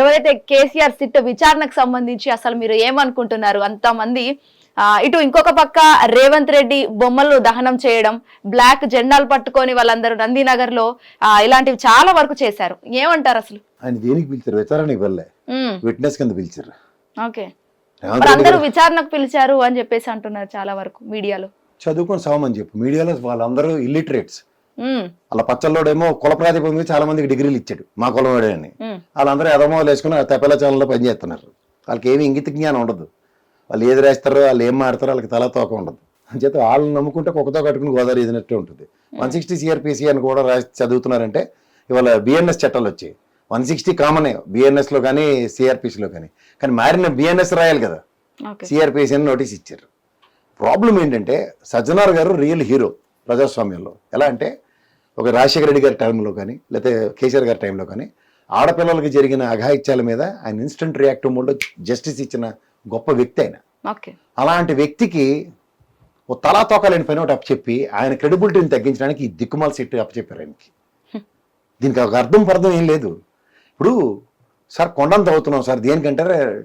ఎవరైతే కేసీఆర్ సిట్ విచారణకు సంబంధించి అసలు మీరు ఏమనుకుంటున్నారు? అంతమంది ఇటు ఇంకొక పక్క రేవంత్ రెడ్డి బొమ్మలు దహనం చేయడం బ్లాక్ జెండాలు పట్టుకొని వాళ్ళందరూ నందినగర్లో ఇలాంటివి చాలా వరకు చేశారు. ఏమంటారు అసలు? ఆయన దేనికి పిలిచారు? విచారణకి వెళ్ళే విట్నెస్ కింద పిలిచారు. ఓకే. అందరూ విచారణకు పిలిచారు అని చెప్పేసి అంటున్నారు చాలా వరకు మీడియాలో. చదువుకొని సామని చెప్పు. మీడియాలో వాళ్ళందరూ ఇల్లిటరేట్స్ వాళ్ళ పచ్చళ్ళోడేమో కుల ప్రాతిపదిక మీద చాలా మందికి డిగ్రీలు ఇచ్చాడు. మా కులవాడే అని వాళ్ళందరూ ఎదమోలు వేసుకుని ఆ తెప్పల ఛానల్లో పనిచేస్తున్నారు వాళ్ళకి ఏమి ఇంగిత జ్ఞానం ఉండదు. వాళ్ళు ఏది రాస్తారో వాళ్ళు ఏం మాడతారో వాళ్ళకి తల తోక ఉండదు. అంచేత వాళ్ళని నమ్ముకుంటే కుక్కతో కట్టుకుని గోదావరి ఎదినట్టు ఉంటుంది. వన్ సిక్స్టీ సిఆర్పిసి అని కూడా రాసి చదువుతున్నారంటే ఇవాళ బిఎన్ఎస్ చట్టాలు వచ్చాయి. వన్ సిక్స్టీ కామనే బిఎన్ఎస్లో కానీ సిఆర్పిసిలో కానీ. కానీ మారిన బిఎన్ఎస్ రాయాలి కదా. సిఆర్పిసి అని నోటీస్ ఇచ్చారు. ప్రాబ్లం ఏంటంటే సజ్జనార్ గారు రియల్ హీరో. ప్రజాస్వామ్యంలో. ఎలా అంటే ఒక రాజశేఖర రెడ్డి గారి టైంలో కానీ లేకపోతే కేసీఆర్ గారి టైంలో కానీ ఆడపిల్లలకి జరిగిన అఘాయిత్యాల మీద ఆయన ఇన్స్టంట్ రియాక్టివ్ మోడ్లో జస్టిస్ ఇచ్చిన గొప్ప వ్యక్తి ఆయన. అలాంటి వ్యక్తికి ఓ తలా తోకాలేని పని ఒకటి అప్పచెప్పి ఆయన క్రెడిబిలిటీని తగ్గించడానికి ఈ దిక్కుమాల సెట్ అప్పచెప్పారు ఆయనకి. దీనికి ఒక అర్థం పర్థం ఏం లేదు. ఇప్పుడు సార్ కొండను తవ్వుతున్నాం సార్ దేనికంటే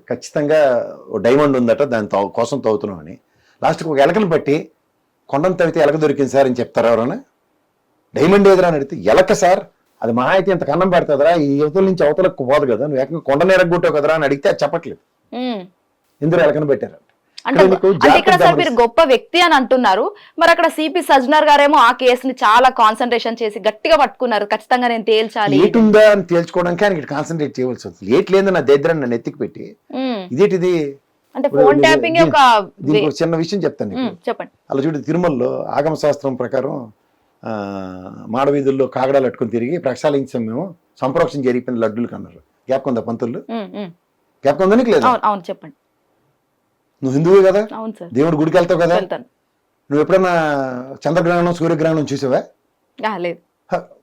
ఖచ్చితంగా డైమండ్ ఉందట దాని కోసం తవ్వుతున్నాం అని. లాస్ట్కి ఒక ఎలకను బట్టి కొండను తవ్వితే ఎలక దొరికింది సార్ అని చెప్తారా ఎవరైనా? డైమండ్ ఏదిరా అని అడిగితే ఎలక సార్? అది మహా అయితే ఇంత కన్నం పెడుతుందిరా ఈ యువతల నుంచి అవతలకు పోదు కదా నువ్వు ఏకంగా కొండను ఎరగొట్టావు కదరా అని అడిగితే అది చెప్పట్లేదు. ఇందులో ఎలకను పెట్టారు. అంటే ఇక్కడ సార్ మీరు గొప్ప వ్యక్తి అని అంటున్నారు. మరి అక్కడ సిపి సజ్జనార్ గారేమో ఆ కేసుని చాలా కాన్సన్ట్రేషన్ చేసి గట్టిగా పట్టుకున్నారు. ఖచ్చితంగా నేను తేల్చాలి. లేట్ ఉందా అని తేల్చుకోవడానికి ఆయనకి కాన్సన్ట్రేట్ చేయవలసి వస్తుంది. లేట్ లేదు నా దగ్గర నన్ను ఎత్తికి పెట్టి. ఇదేంటిది? అంటే ఫోన్ ట్యాపింగ్ ఒక దీనికి చిన్న విషయం చెప్తాను చెప్పండి. అలా చూడు తిరుమలలో ఆగమ శాస్త్రం ప్రకారం ఆ, మాడవీధుల్లో కాగడాలు అట్టుకుని తిరిగి ప్రక్షాళించాం మేము. సంప్రోక్షణ జరిగిపోయిన లడ్డులు కన్నారు. జ్ఞాపకం ఉందా పంతులు. జ్ఞాపకం ఉందా నీకు లేదా? అవును చెప్పండి. నువ్వు హిందువే కదా? దేవుడి గుడికి వెళ్తావు కదా? నువ్వు ఎప్పుడైనా చంద్రగ్రహణం సూర్యగ్రహణం చూసావా? లేదు.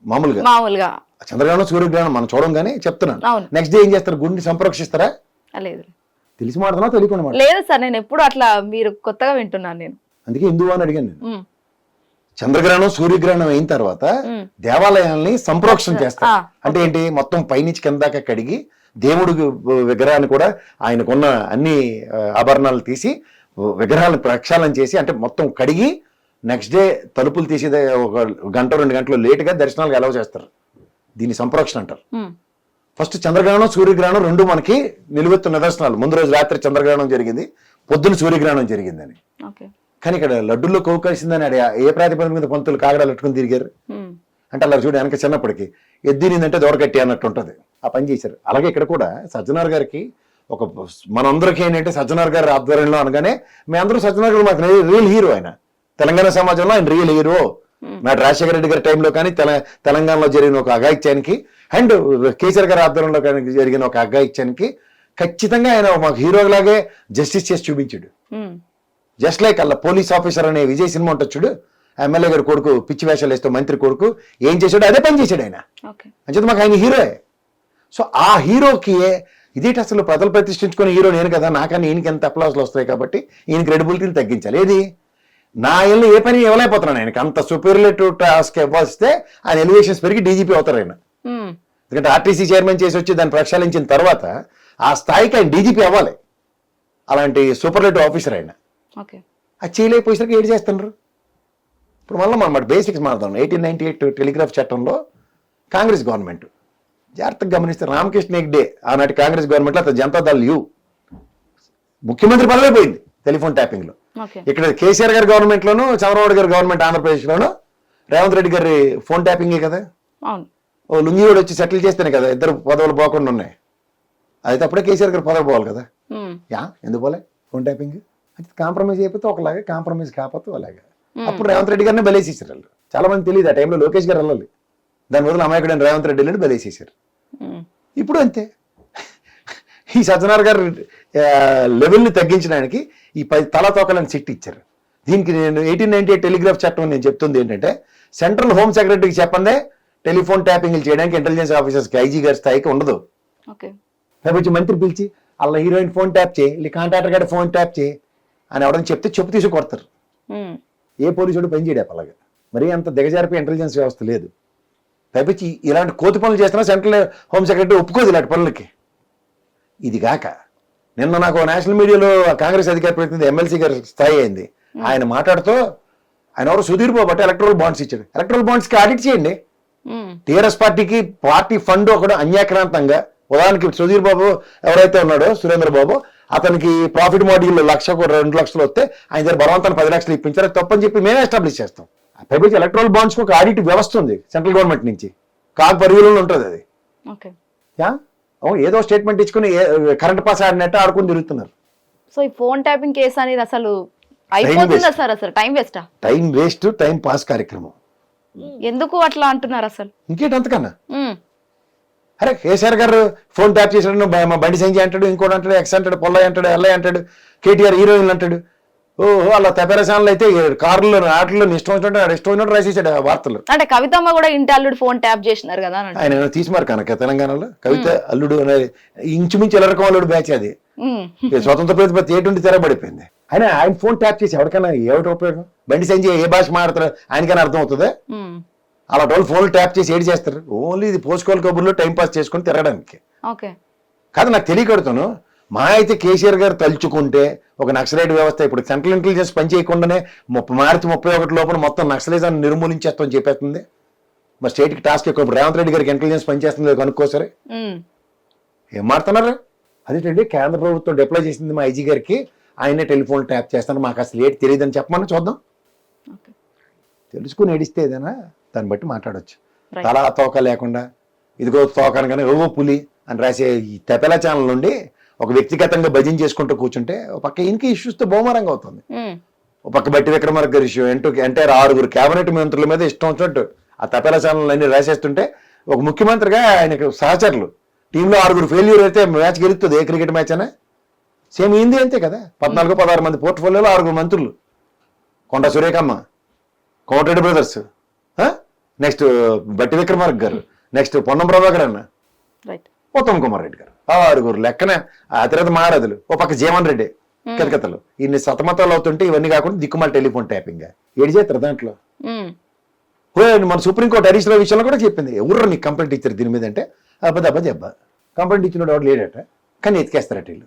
మామూలుగా? మామూలుగా. చంద్రగ్రహణం సూర్యగ్రహణం మనం చూడం కానీ చెప్తున్నాను నెక్స్ట్ డే ఏం చేస్తారు? గుడిని సంప్రోక్షిస్తారా? లేదు. తెలిసి మాడుతున్నా తెలియకుండా లేదు సార్ నేను ఎప్పుడు అట్లా మీరు కొత్తగా వింటున్నాను నేను. అందుకే హిందువు అని అడిగాను నేను. ఉమ్, చంద్రగ్రహణం సూర్యగ్రహణం అయిన తర్వాత. దేవాలయాల్ని సంప్రోక్షణ చేస్తారు. ఆ, అంటే ఏంటి? మొత్తం పైనుంచి కింద దాకా కడిగి దేవుడి విగ్రహాన్ని కూడా ఆయనకున్న అన్ని ఆ, ఆభరణాలు తీసి విగ్రహాలను ప్రక్షాళన చేసి అంటే మొత్తం కడిగి నెక్స్ట్ డే తలుపులు తీసి ఒక గంట రెండు గంటలు లేటుగా దర్శనాలకు అలవ చేస్తారు. దీన్ని సంప్రోక్షణ అంటారు. ఉమ్, ఫస్ట్ చంద్రగ్రహణం సూర్యగ్రహణం రెండు మనకి నిలువెత్తు నిదర్శనాలు. ముందు రోజు రాత్రి చంద్రగ్రహణం జరిగింది పొద్దున సూర్యగ్రహణం జరిగిందని. కానీ ఇక్కడ లడ్డుల్లో కొవ్వు కలిసిందని ఆడ ఏ ప్రాతిపదిక మీద పంతులు కాగడాలు పెట్టుకుని తిరిగారు? అంటే అలా చూడు వెనక చిన్నప్పటికి. ఎద్దినిందంటే దొరకట్టి అన్నట్టు ఉంటుంది. ఆ పని చేశారు. అలాగే ఇక్కడ కూడా సజ్జనార్ గారికి ఒక మనందరికీ ఏంటంటే సజ్జనార్ గారి ఆధ్వర్యంలో అనగానే మేమందరూ సజ్జనార్ గారు మాకు రియల్ హీరో ఆయన. తెలంగాణ సమాజంలో ఆయన రియల్ హీరో. నాటి రాజశేఖర రెడ్డి గారి టైంలో కానీ తెల తెలంగాణలో జరిగిన ఒక అఘాయిత్యానికి అండ్ కేసీఆర్ గారి ఆధ్వర్యంలో జరిగిన ఒక అఘాయిత్యానికి ఖచ్చితంగా ఆయన మాకు హీరోలాగే జస్టిస్ చేసి చూపించాడు. జస్ట్ లైక్ అలా పోలీస్ ఆఫీసర్ అనే విజయ్ సినిమా ఉంటుంది చూడు ఎమ్మెల్యే గారి కొడుకు పిచ్చి వేషాలు వేస్తూ మంత్రి కొడుకు ఏం చేశాడు అదే పని చేశాడు ఆయన. అంచేత మాకు ఆయన హీరోయే సో ఆ హీరోకి ఇదేంటి అసలు ప్రజలు ప్రతిష్ఠించుకునే హీరో నేను కదా నాకన్నా ఈయనకి ఎంత అప్లాస్లు వస్తాయి కాబట్టి ఈయన క్రెడిబిలిటీని తగ్గించాలి. ఏది? నా ఇల్లు ఏ పని ఇవ్వలేకపోతున్నాను ఆయనకి. అంత సూపర్లేటివ్ టాస్క్ ఇవ్వస్తే ఆయన ఎలివేషన్స్ పెరిగి డీజీపీ అవుతారు ఆయన. ఉమ్, ఎందుకంటే ఆర్టీసీ చైర్మన్ చేసి వచ్చి దాన్ని ప్రక్షాళించిన తర్వాత ఆ స్థాయికి ఆయన డీజీపీ అవ్వాలి. అలాంటి సూపర్లేటివ్ ఆఫీసర్ ఆయన. అది చేయలేకపోయేసరికి ఏడు చేస్తున్నారు? ఇప్పుడు మళ్ళీ మనం బేసిక్స్ మారుతాం ఎయిటీన్ నైన్టీ ఎయిట్ టెలిగ్రాఫ్ చట్టంలో కాంగ్రెస్ గవర్నమెంట్. జాగ్రత్తగా గమనిస్తే రామకృష్ణ హెగ్డే ఆనాటి కాంగ్రెస్ గవర్నమెంట్లో అతను జనతాదళ్ యూ. ముఖ్యమంత్రి పదవే పోయింది టెలిఫోన్ ట్యాపింగ్లో. ఇక్కడ కేసీఆర్ గారి గవర్నమెంట్లోను చంద్రబాబు గారి గవర్నమెంట్ ఆంధ్రప్రదేశ్లోను రేవంత్ రెడ్డి గారి ఫోన్ ట్యాపింగే కదా. ఓ లుంగివాడు వచ్చి సెటిల్ చేస్తేనే కదా ఇద్దరు పదవులు పోకుండా ఉన్నాయి. అయితే అప్పుడే కేసీఆర్ గారు పదవి పోవాలి కదా. యా ఎందుకు పోలే? Phone tapping. అయితే కాంప్రమైజ్ అయిపోతే ఒకలాగా కాంప్రమైజ్ కాకపోతే అలాగా. అప్పుడు రేవంత్ రెడ్డి గారిని బలేసేసారు వాళ్ళు. చాలా మంది తెలియదు ఆ టైంలో లోకేష్ గారు వెళ్ళాలి దాని బదులు అమాయకుడైన రేవంత్ రెడ్డి వెళ్ళి బలేసేసారు ఇప్పుడు అంతే. ఈ సజ్జనార్ గారు లెవెల్ని తగ్గించడానికి ఈ పది తల తోకలని సిట్ ఇచ్చారు. దీనికి నేను ఎయిటీన్ నైన్టీ ఎయిట్ టెలిగ్రాఫ్ చట్టం నేను చెప్తుంది ఏంటంటే సెంట్రల్ హోమ్ సెక్రటరీకి చెప్పందే టెలిఫోన్ ట్యాపింగ్లు చేయడానికి ఇంటెలిజెన్స్ ఆఫీసర్స్కి ఐజీ గారి స్థాయికి ఉండదు. వచ్చి మంత్రి పిలిచి అలా హీరోయిన్ ఫోన్ ట్యాప్ చేయి కాంట్రాక్టర్ గారి ఫోన్ ట్యాప్ చేయి అని ఎవడని చెప్తే చెప్పు తీసి కొడతారు. ఏ పోలీసుడు పని చేయడు అలాగా. మరి అంత దిగజారిపోయి ఇంటెలిజెన్స్ వ్యవస్థ లేదు. పైపించి ఇలాంటి కోతి పనులు చేస్తున్నా సెంట్రల్ హోమ్ సెక్రటరీ ఒప్పుకోదు ఇలాంటి పనులకి. ఇది కాక నిన్న నాకు నేషనల్ మీడియాలో కాంగ్రెస్ అధికార ప్రతినిధి ఎమ్మెల్సీ గారి స్థాయి అయింది. ఆయన మాట్లాడుతూ ఆయన ఎవరు సుధీర్ బాబు అంటే ఎలక్ట్రల్ బాండ్స్ ఇచ్చాడు. ఎలక్ట్రల్ బాండ్స్కి ఆడిట్ చేయండి. టీఆర్ఎస్ పార్టీకి పార్టీ ఫండ్ ఒకడు అన్యాక్రాంతంగా ఉదాహరణకి సుధీర్ బాబు ఎవరైతే ఉన్నాడో సురేంద్ర బాబు అతనికి ప్రాఫిట్ మోడల్ లక్షకు రెండు లక్షలు వస్తే ఆయన దగ్గర బలవంతాన్ని పది లక్షలు ఇప్పించారు తప్పని చెప్పి మేమే ఎస్టాబ్లిష్ చేస్తాం. పైపంచి ఎలక్ట్రల్ బాండ్స్కి ఒక ఆడిట్ వ్యవస్థ ఉంది సెంట్రల్ గవర్నమెంట్ నుంచి. కాకు పరిధిలో ఉంటుంది అది. ఏదో స్టేట్మెంట్ ఇచ్చుకుని కరెంట్ పాస్ ఆడినట్టు ఆడుకుని తిరుగుతున్నారు. సో ఈ ఫోన్ ట్యాపింగ్ కేసు అనేది అసలు అయిపోతుందా సార్ అసలు? టైం వేస్టా టైం వేస్ట్ టైం పాస్ కార్యక్రమం. ఎందుకు అట్లా అంటున్నారు అసలు? ఇంకేంటి అంతకన్నా? అరే కేసీఆర్ గారు ఫోన్ ట్యాప్ మా బండి సంజయ్ అంటాడు ఇంకోటి అంటాడు ఎక్స్ అంటాడు పొల్లయ్య అంటాడు ఎల్లయ్య అంటాడు కేటీఆర్ హీరోయిన్ అంటాడు. ఓహో అలా తెపరసాన్లు అయితే కార్లో ఆటల్లో ఇష్టం వచ్చినట్టు ఇష్టం వచ్చినట్టు రాసేసాడు ఆ వార్తలు. అంటే కవితమ్మ కూడా ఇంటి అల్లుడు ఫోన్ ట్యాప్ చేసినారు కదా. ఆయన తీసిమారు కనుక తెలంగాణలో? కవిత అల్లుడు అనే ఇంచుమించు ఎల్లరకం అల్లుడు బ్యాచ్ అది. స్వతంత్ర ప్రతిపత్తి ఏటుండి తెరబడిపోయింది. ఆయన ఆయన ఫోన్ ట్యాప్ చేసి ఎవరికైనా ఏమిటి ఉపయోగం? బండి సంజయ్ ఏ భాష మాట్లాడతారు ఆయనకైనా అర్థం అవుతుందా అలా వాళ్ళు ఫోన్లు ట్యాప్ చేసి ఏడు చేస్తారు? ఓన్లీ ఇది పోసుకోవాలి కబుర్లో టైం పాస్ చేసుకొని తిరగడానికి. కాదు నాకు తెలియకడుతాను మా అయితే కేసీఆర్ గారు తలుచుకుంటే ఒక నక్సలైట్ వ్యవస్థ ఇప్పుడు సెంట్రల్ ఇంటెలిజెన్స్ పనిచేయకుండానే ముప్పై మార్చి ముప్పై ఒకటి లోపల మొత్తం నక్సలిజాన్ని నిర్మూలించేస్తామని చెప్పేస్తుంది. మా స్టేట్కి టాస్క్ ఎక్కువ. రేవంత్ రెడ్డి గారికి ఇంటెలిజెన్స్ పనిచేస్తుంది కనుక్కోసరే. ఏం మాడుతున్నారు అదేంటండి? కేంద్ర ప్రభుత్వం డిప్లై చేసింది మా ఐజీ గారికి. ఆయనే టెలిఫోన్ ట్యాప్ చేస్తాను మాకు అసలు ఏంటి తెలియదని చెప్పమని చూద్దాం. తెలుసుకుని ఏడిస్తే ఏదైనా దాన్ని బట్టి మాట్లాడొచ్చు. తల తోక లేకుండా ఇదిగో తోక అనగానే ఓవో పులి అని రాసే ఈ తెపెల ఛానల్ నుండి ఒక వ్యక్తిగతంగా భజన చేసుకుంటూ కూర్చుంటే ఒక పక్క ఈయనకి ఇష్యూస్తో బహుమానంగా అవుతుంది. ఒక పక్క బట్టి విక్రమార్క గారి ఇష్యూ ఎంటూ అంటే ఆరుగురు కేబినెట్ మంత్రుల మీద ఇష్టం వచ్చినట్టు ఆ తపెల ఛానల్ అన్ని రాసేస్తుంటే ఒక ముఖ్యమంత్రిగా ఆయనకు సహచరులు టీంలో ఆరుగురు ఫెయిల్యూర్ అయితే మ్యాచ్ గెలుస్తుంది ఏ క్రికెట్ మ్యాచ్ అయినా. సేమ్ ఏంది అంతే కదా. పద్నాలుగు పదహారు మంది పోర్ట్ఫోలియోలో ఆరుగురు మంత్రులు. కొండ సురేఖమ్మ కోమటిరెడ్డి బ్రదర్స్. నెక్స్ట్ బట్టి విక్రమార్క గారు. నెక్స్ట్ పొన్నం ప్రభాకర్ అన్న. ఉత్తమ్ కుమార్ రెడ్డి గారు. ఆరుగురు లెక్కన ఆ తర్వాత మహారథులు ఓ పక్క జీవన్ రెడ్డి కితకతలు ఇన్ని సతమతాలు అవుతుంటే ఇవన్నీ కాకుండా దిక్కుమాల టెలిఫోన్ ట్యాపింగ్. ఏడు చేస్తారు దాంట్లో ఓ, మన సుప్రీంకోర్టు హరీష్ రావు విషయంలో కూడా చెప్పింది. ఎవరు నీకు కంప్లైంట్ ఇచ్చారు దీని మీద అంటే? అబ్బా అబ్బా. జబ్బా కంప్లైంట్ ఇచ్చిన వాడు లేడట? కానీ ఎతికేస్తారట వీళ్ళు.